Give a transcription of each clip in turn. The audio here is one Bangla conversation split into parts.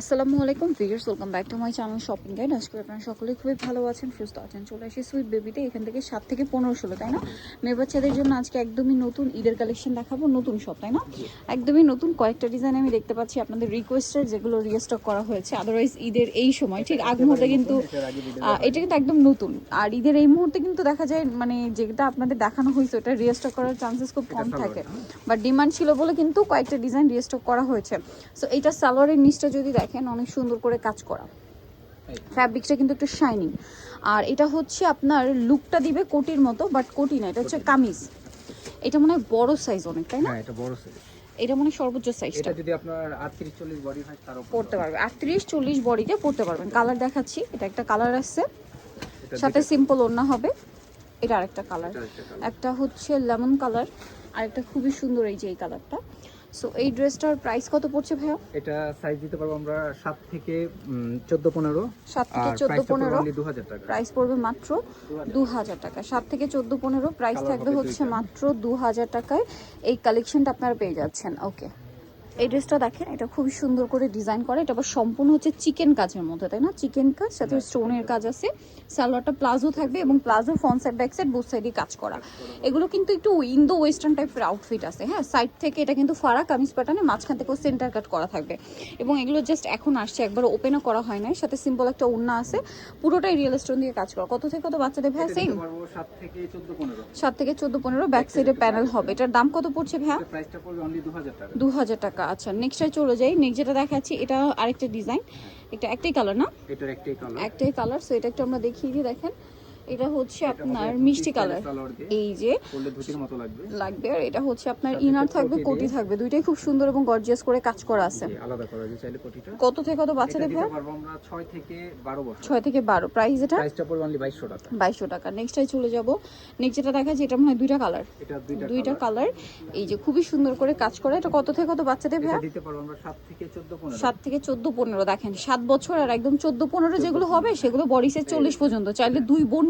আসসালামু আলাইকুম viewers welcome back to my channel shopping guide. আজকে আপনারা সকলেই খুবই ভালো আছেন সুস্থ আছেন। চলে আসি সুইট বেবিতে এখান থেকে সাত থেকে পনেরো ষোলো তাই না? মেয়ে বাচ্চাদের জন্য আজকে একদমই নতুন ঈদের কালেকশন দেখাবো নতুন সব তাই না? একদমই নতুন কয়েকটা ডিজাইন আমি দেখতে পাচ্ছি আপনাদের রিকোয়েস্টের যেগুলো রিস্টক করা হয়েছে। আদারওয়াইজ ঈদের এই সময় ঠিক আগ মুহূর্তে কিন্তু এটা কিন্তু একদম নতুন। আর ঈদের এই মুহূর্তে কিন্তু দেখা যায় মানে যেটা আপনাদের দেখানো হয়েছে ওটা রিস্টক করার চান্সেস খুব কম থাকে। বাট ডিমান্ড ছিল বলে কিন্তু কয়েকটা ডিজাইন রিস্টক করা হয়েছে। সো এইটা সালোয়ারের নিচটা যদি দেখেন অনেক সুন্দর করে কাজ করা। ফ্যাব্রিকটা কিন্তু একটু শাইনিং আর এটা হচ্ছে আপনার লুকটা দিবে কোটির মতো বাট কোটি না এটা হচ্ছে কামিজ। এটা মনে হয় বড় সাইজ অনেক তাই না? হ্যাঁ এটা বড় সাইজ এটা মনে সর্বোচ্চ সাইজটা এটা যদি আপনার 38 40 বডি হয় তার উপর পড়তে পারবে। আটত্রিশ চল্লিশ বডিতে পড়তে পারবেন। কালার দেখাচ্ছি। এটা একটা কালার এটা সাথে সিম্পল ওড়না হবে। এটা আরেকটা কালার একটা একটা হচ্ছে লেমন কালার আর একটা খুবই সুন্দর এই যে এই কালারটা সো এই ড্রেসটার প্রাইস কত পড়ছে ভাইয়া? এটা সাইজ দিতে পারব আমরা 7 থেকে 14 15 7 থেকে আর চোদ্দ প্রাইসটা পনেরো। অনলি 2000 টাকা। প্রাইস পড়বে মাত্র দু হাজার টাকা। 7 থেকে চোদ্দ পনেরো প্রাইস Colour থাকবে হচ্ছে মাত্র দু হাজার টাকায়। এই কালেকশনটা আপনারা পেয়ে যাচ্ছেন। ওকে এই ড্রেসটা দেখেন এটা খুবই সুন্দর করে ডিজাইন করা। এটা আবার সম্পূর্ণ হচ্ছে চিকেন কাজের মধ্যে তাই না? চিকেন কাজ সাথে স্টোনের কাজ আছে। সালোয়ারটা প্লাজো থাকবে এবং palazzo front side back side both সাইডে কাজ করা। এগুলো কিন্তু একটু ইন্দো ওয়েস্টার্ন টাইপের আউটফিট আছে হ্যাঁ? সাইড থেকে এটা কিন্তু ফারা কামিজ প্যাটার্নে মাঝখান থেকেও সেন্টার কাট করা থাকবে। এবং এগুলো জাস্ট এখন আসছে একবার ওপেনও করা হয় নাই। সাথে সিম্পল একটা ওড়না আছে। পুরোটাই রিয়েল স্টোন দিয়ে কাজ করা। কত থেকে কত বাচ্চাদের এটা সেম দিতে পারব 7 থেকে 14 15 সাত থেকে চোদ্দ পনেরো ব্যাক সাইডে প্যানেল হবে। এটার দাম কত পড়ছে অনলি দু হাজার টাকা। আচ্ছা নেক্সটে চলে যাই। নেক্সট যেটা দেখাচ্ছি এটা আরেকটা ডিজাইন এটা একটাই কালার না? এটার একটাই কালার একটাই কালার সো এটা একটু আমরা দেখিয়ে দিই দেখেন। এটা হচ্ছে আপনার মিষ্টি কালার। এই যে লাগবে। আর এটা হচ্ছে আপনার ইনার থাকবে কোটি থাকবে। দুইটাই খুব সুন্দর এবং গর্জিয়াস করে কাজ করা আছে। আলাদা করা যায় চাইলে কোটিটা। কত থেকে কত বাচ্চাদের দিতে আমরা 6 থেকে 12 বছর। ছয় থেকে বারো। প্রাইস এটা? প্রাইসটা পড়বে অনলি 2200 টাকা। বাইশশো টাকা। নেক্সটটাই চলে যাব। নেক্সট যেটা দেখাচ্ছি এটা মনে হয় দুইটা কালার এটা দুইটা দুইটা কালার এই যে খুবই সুন্দর করে কাজ করে। এটা কত থেকে কত বাচ্চাদের এটা দিতে পারব আমরা 7 থেকে 14 15 সাত থেকে চোদ্দ পনেরো। দেখেন সাত বছর আর একদম চোদ্দ পনেরো যেগুলো হবে সেগুলো বডি সাইজ চল্লিশ পর্যন্ত। চাইলে দুই বোন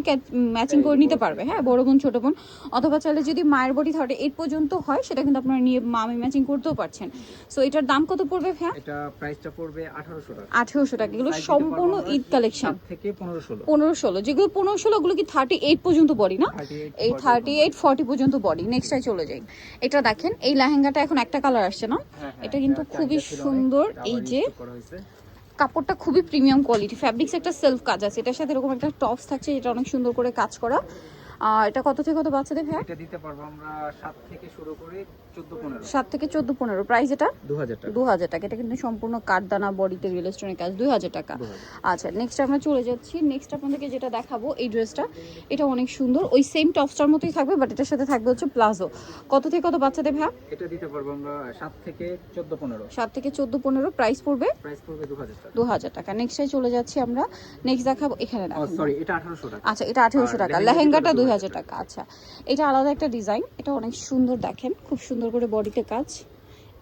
ম্যাচিং করে নিতে পারবে হ্যাঁ বড় বোন ছোট বোন অথবা চাইলে যদি মায়ের বডি থার্টি এইট পর্যন্ত হয় সেটা কিন্তু আপনারা নিয়ে মামি ম্যাচিং করতেও পারছেন। সো এটার দাম কত পড়বে ভাইয়া? এটা প্রাইসটা পড়বে 1800 টাকা। আঠেরোশো টাকা। এগুলো সম্পূর্ণ ঈদ কালেকশন 7 থেকে 15 16 পনেরো ষোলো। যেগুলো পনেরো ষোলো ওগুলো কি থার্টি এইট পর্যন্ত বডি না? এই থার্টি এইট ফর্টি পর্যন্ত। বডি নেক্সটটাই চলে যাই। এটা দেখেন এই লেহেঙ্গাটা এখন একটা কালার আসছে না? হ্যাঁ, এটা কিন্তু খুবই সুন্দর এই যে কাপড়টা খুবই প্রিমিয়াম কোয়ালিটি ফ্যাব্রিক্স একটা সেলফ কাজ আছে, এটার সাথে এরকম একটা টপস থাকছে, যেটা অনেক সুন্দর করে কাজ করা। এটা কত থেকে কত বাচ্চাদের ভাই এটা দিতে পারব আমরা 7 থেকে শুরু করে 14 15 সাত থেকে চোদ্দ পনেরো। প্রাইস এটা? 2000 টাকা। দু হাজার টাকা। এটা কিন্তু সম্পূর্ণ কাঠদানা বডিতে রিয়েল স্টোনের কাজ। দুই হাজার টাকা। আচ্ছা নেক্সট আমরা চলে যাচ্ছি। নেক্সট আপনাদেরকে যেটা দেখাবো এই ড্রেসটা এটা অনেক সুন্দর। ওই সেম টপসটার মতোই থাকবে বাট এটার সাথে থাকবে হচ্ছে প্লাজো কত থেকে কত বাচ্চাদের ভাই? এটা দিতে পারব আমরা 7 থেকে 14 15 সাত থেকে চোদ্দ পনেরো। প্রাইস পড়বে? প্রাইস পড়বে 2000 টাকা। দু হাজার টাকা। নেক্সটে চলে যাচ্ছি আমরা। নেক্সট দেখাবো এখানে দেখেন সরি এটা 1800 টাকা। আচ্ছা এটা আঠেরোশো আর টাকা। লেহেঙ্গাটা যেটা দুই 2000 হাজার টাকা আচ্ছা। এটা আলাদা একটা ডিজাইন এটা অনেক সুন্দর দেখেন খুব সুন্দর করে বডিতে কাজ।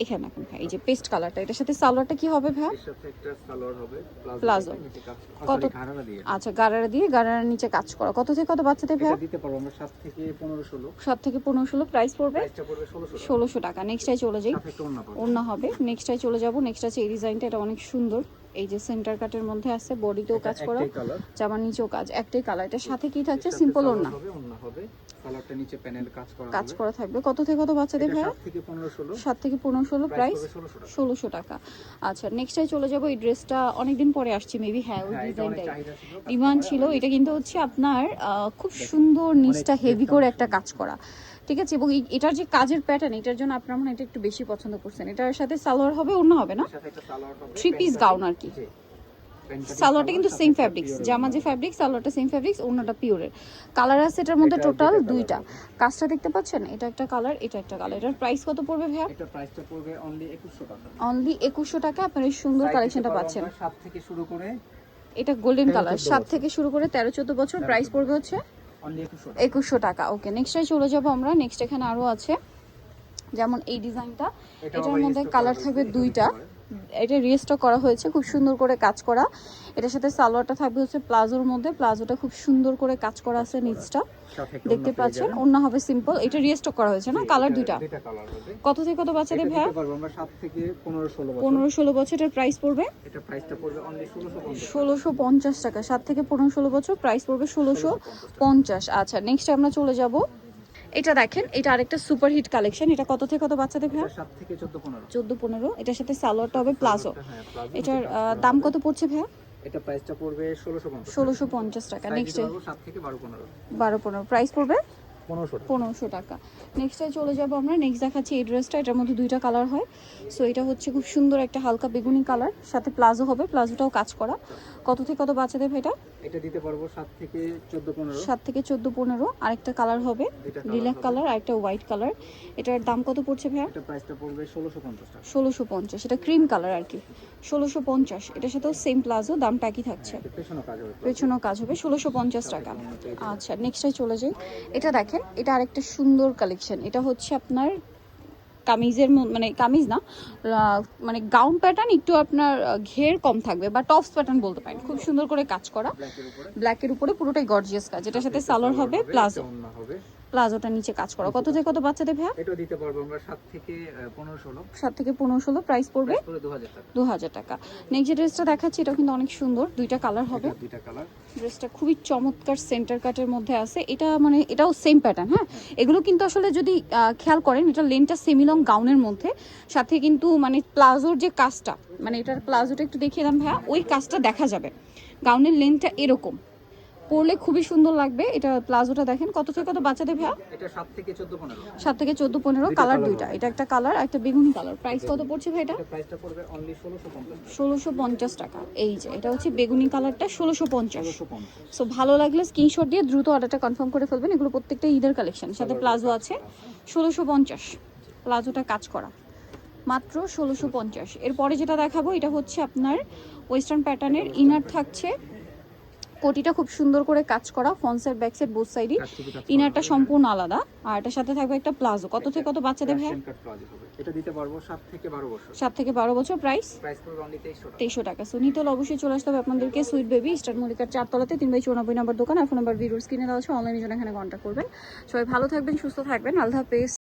এখানে এখন ভাই এই যে পেস্ট কালারটা এটার সাথে সালোয়ারটা কি হবে ভাই কাজ কত? আচ্ছা গারারা দিয়ে গারারার নিচে কাজ করা। কত থেকে কত বাচ্চাদের ভাই দিতে পারব আমরা 7 থেকে 15 16 সাত থেকে পনেরো ষোলো। প্রাইস পড়বে? প্রাইসটা পড়বে 1600 টাকা ষোলোশো টাকা। নেক্সটাই চলে যাই। অন্য হবে। নেক্সটাই চলে যাব। নেক্সট আছে এই ডিজাইনটা এটা অনেক সুন্দর। এই যে সেন্টার কাটের মধ্যে আছে বডিতেও কাজ করা জামার নিচেও কাজ একটাই কালার এটার সাথে কি থাকছে? সিম্পল ওড়না। হবে কালারটা নিচে প্যানেল কাজ করা কাজ করা থাকবে। কত থেকে কত বাচ্চাদের ভাই 7 থেকে 15 16 সাত থেকে পনেরো ষোলো প্রাইস 1600 টাকা। ষোলোশো টাকা। আচ্ছা নেক্সটাই চলে যাব এই ড্রেসটা অনেকদিন পরে আসছে মেবি হ্যাঁ ওই হ্যাঁ ডিজাইনটাই ছিল। ডিমান্ড ছিল এটা কিন্তু হচ্ছে আপনার খুব সুন্দর নিচটা হেভি করে একটা কাজ করা। ঠিক আছে? এবং এটার যে কাজের প্যাটার্ন এটার জন্য আপনার মনে এটা একটু বেশি পছন্দ করছেন। এটার সাথে সালোয়ার হবে অন্য হবে না? থ্রি পিস গাউন আর কি। সালোয়ারটা কিন্তু সেম ফ্যাব্রিক্স জামা যে ফ্যাব্রিক্স সালোয়ারটা সেম ফ্যাব্রিক্স অন্যটা পিওরের কালার আছে এটার মধ্যে টোটাল দুইটা কাজটা দেখতে পাচ্ছেন? এটা একটা কালার এটা একটা কালার এটার প্রাইস কত পড়বে ভাইয়া? এটা প্রাইসটা পড়বে অনলি 2100 টাকা। অনলি একুশশো টাকা আপনার এই সুন্দর কালেকশনটা পাচ্ছেন। 7 থেকে শুরু করে এটা গোল্ডেন কালার সাত। থেকে শুরু করে তেরো চোদ্দ বছর প্রাইস পড়বে হচ্ছে? 2100 একুশশো টাকা। ওকে নেক্সটে চলে যাব আমরা নেক্সট এখানে আরও আছে। যেমন এই ডিজাইনটা এটার মধ্যে কালার থাকবে দুইটা। এটা রিস্টক করা হয়েছে খুব সুন্দর করে কাজ করা। এটার সাথে সালোয়ারটা থাকবে হচ্ছে প্লাজোর মধ্যে। প্লাজোটা খুব সুন্দর করে কাজ করা আছে নিচটা। দেখতে পাচ্ছেন? অন্য হবে সিম্পল এটা রিস্টক করা হয়েছে না? কালার দুইটা। কত থেকে কত বাচ্চাদের থেকে পনেরো ষোলো বছর। বছরের প্রাইস পড়বে? ষোলোশো পঞ্চাশ। টাকা। সাত থেকে পনেরো ষোলো বছর প্রাইস পড়বে ষোলোশো পঞ্চাশ আচ্ছা নেক্সট আমরা চলে যাব। এটা দেখেন এটা আরেকটা সুপার হিট কালেকশন। এটা কত থেকে কত বাচ্চা ভাইয়া? সাত থেকে চোদ্দ পনেরো। চোদ্দ পনেরো। এটার সাথে সালোয়ারটা হবে প্লাজো। হ্যাঁ এটার দাম কত পড়ছে ভাইয়া? এটা প্রাইসটা পড়বে ষোলোশো পঞ্চাশ। ষোলোশো পঞ্চাশ টাকা। নেক্সট দিতে পারব থেকে বারো পনেরো। বারো পনেরো। প্রাইস পড়বে? পনেরোশো টাকা। নেক্সটে চলে যাব আমরা। নেক্সট দেখাচ্ছি এই ড্রেসটা এটার মধ্যে দুইটা কালার হয়। সো এটা হচ্ছে খুব সুন্দর একটা হালকা বেগুনি কালার সাথে প্লাজো হবে। প্লাজোটাও কাজ করা। কত থেকে কত বাচ্চাদের ভাই এটা? এটা দিতে পারব সাত থেকে চোদ্দ পনেরো। সাত থেকে চোদ্দ পনেরো। আরেকটা কালার হবে। লিলাক কালার আর একটা হোয়াইট কালার এটার দাম কত পড়ছে ভাইয়া? এটা প্রাইসটা পড়বে ষোলোশো পঞ্চাশ ষোলোশো পঞ্চাশ। এটা ক্রিম কালার আর কি। ষোলোশো পঞ্চাশ। এটার সাথেও সেম প্লাজো। দামটা একই থাকছে। হবে। পেছনেও কাজ হবে। ষোলোশো পঞ্চাশ টাকা। আচ্ছা নেক্সটে চলে যাই। এটা দেখেন এটা আরেকটা সুন্দর কালেকশন। এটা হচ্ছে আপনার কামিজের মানে কামিজ না মানে গাউন প্যাটার্ন একটু আপনার ঘের কম থাকবে বা টপস প্যাটার্ন বলতে পারেন। খুব সুন্দর করে কাজ করা। ব্ল্যাকের উপরে। উপরে পুরোটাই গর্জিয়াস কাজ। এটার সাথে সালোয়ার হবে প্লাজো হবে। প্লাজোটা নিচে কাজ করা। কত থেকে কত বাচ্চাদের ভাইয়া? এটা দিতে পারব আমরা সাত থেকে আহ, পনেরো ষোলো। সাত থেকে পনেরো ষোলো প্রাইস পড়বে? প্রাইস পড়বে দু হাজার টাকা। নেক্সট যে ড্রেসটা দেখাচ্ছি এটা কিন্তু অনেক সুন্দর। দুইটা কালার হবে। দুইটা কালার ড্রেসটা খুবই চমৎকার সেন্টার কাটের মধ্যে আছে। এটা মানে এটাও সেম প্যাটার্ন হ্যাঁ? এগুলো কিন্তু আসলে যদি খেয়াল করেন এটা লেনটা সেমিলং গাউনের মধ্যে। সাথে কিন্তু মানে প্লাজোর যে কাজটা মানে এটার প্লাজোটা একটু দেখিয়ে দাম ভাইয়া ওই কাজটা দেখা যাবে। গাউনের লেনটা এরকম। পরলে খুবই সুন্দর লাগবে। এটা প্লাজোটা দেখেন কত থেকে কত বাচ্চাদের ভাইয়া? এটা সাত থেকে চোদ্দ পনেরো। সাত থেকে চোদ্দ পনেরো দুইটা কালার দুইটা। এটা একটা কালার আর একটা বেগুনি কালার। প্রাইস কত পড়ছে ভাই এটা? প্রাইসটা পড়বে অনলি ষোলোশো পঞ্চাশ ষোলোশো পঞ্চাশ টাকা। এই যে এটা হচ্ছে বেগুনি কালারটা ষোলোশো পঞ্চাশ। ষোলোশো পঞ্চাশ। সো ভালো লাগলে স্ক্রিনশট দিয়ে দ্রুত অর্ডারটা কনফার্ম করে ফেলবেন। এগুলো প্রত্যেকটা ঈদের কালেকশন সাথে প্লাজো আছে। ষোলোশো পঞ্চাশ। প্লাজোটা কাজ করা। মাত্র ষোলোশো পঞ্চাশ। এরপরে যেটা দেখাবো এটা হচ্ছে আপনার ওয়েস্টার্ন প্যাটার্নের ইনার থাকছে। কোটিটা খুব সুন্দর করে কাজ করা ফ্রন্টসের ব্যাক সাইড বোথ সাইডই ইনারটা সম্পূর্ণ আলাদা। আর এটার সাথে থাকবে একটা প্লাজো। কত থেকে কত বাচ্চাদের ভাই। এটা দিতে পারব সাত থেকে বারো বছর। সাত থেকে বারো বছর প্রাইস প্রাইস পড়বে অনলি তেইশশো টাকা। তেইশশো টাকা। সো নিতে হলে অবশ্যই চলে আসতে হবে আপনাদেরকে সুইট বেবি স্টার মল্লিকার চারতলাতে তিন বাই চৌরানব্বই নম্বর দোকান। আর ফোন নাম্বার ভিডিওর স্ক্রিনে দেওয়া আছে। অনলাইনে জন্য এখানে কন্ট্যাক্ট করবেন। সবাই ভালো থাকবেন সুস্থ থাকবেন। আল্লাহ হাফেজ।